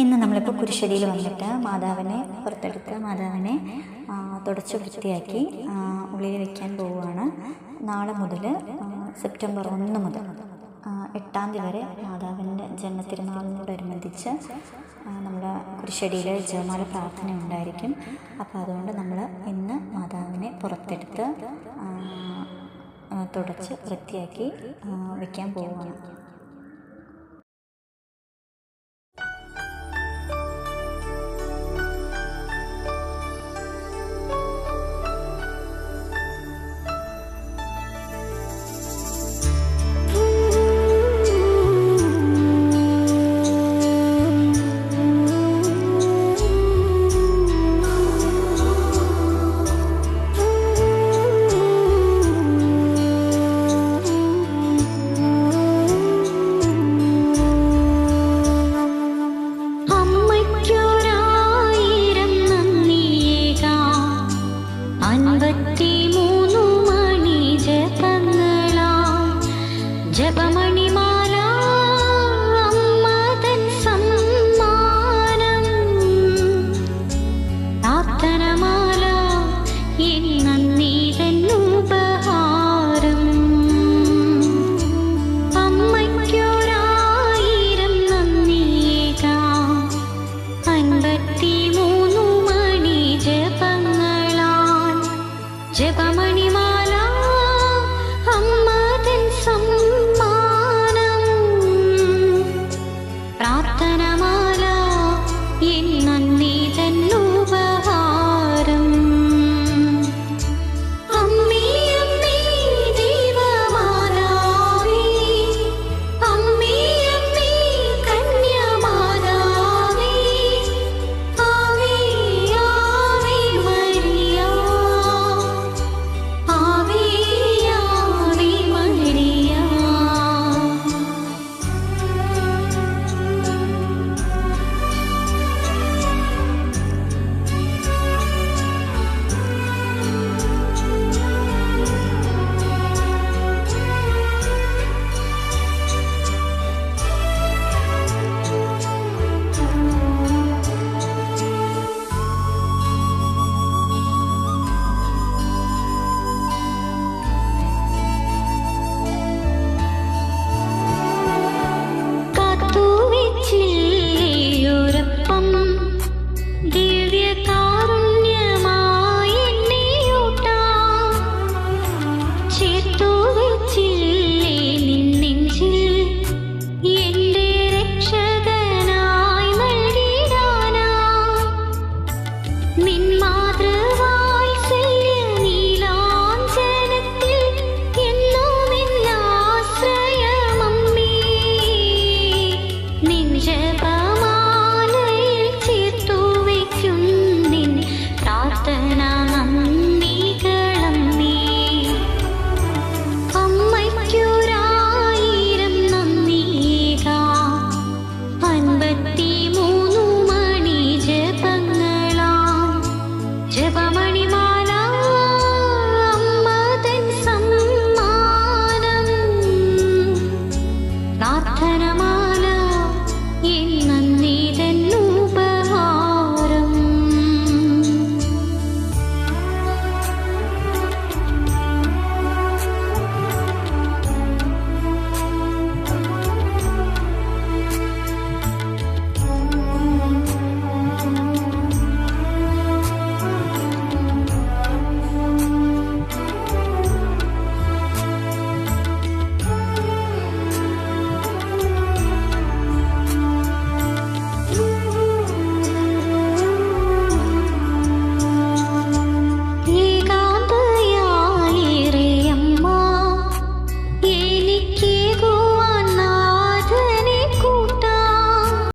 ഇന്ന് നമ്മളിപ്പോൾ കുരിശടിയിൽ വന്നിട്ട് മാതാവിനെ പുറത്തെടുത്ത് മാതാവിനെ തുടച്ച് വൃത്തിയാക്കി ഉള്ളിൽ വയ്ക്കാൻ പോവുകയാണ്. നാളെ മുതൽ സെപ്റ്റംബർ ഒന്ന് മുതൽ എട്ടാം തീയതി വരെ മാതാവിന്റെ ജന്മത്തിരുനാളിനോടനുബന്ധിച്ച് നമ്മുടെ കുരിശടിയിൽ ജയമാല പ്രാർത്ഥന ഉണ്ടായിരിക്കും. അപ്പോൾ അതുകൊണ്ട് നമ്മൾ ഇന്ന് മാതാവിനെ പുറത്തെടുത്ത് തുടച്ച് വൃത്തിയാക്കി വയ്ക്കാൻ പോവുകയാണ്. 这把门。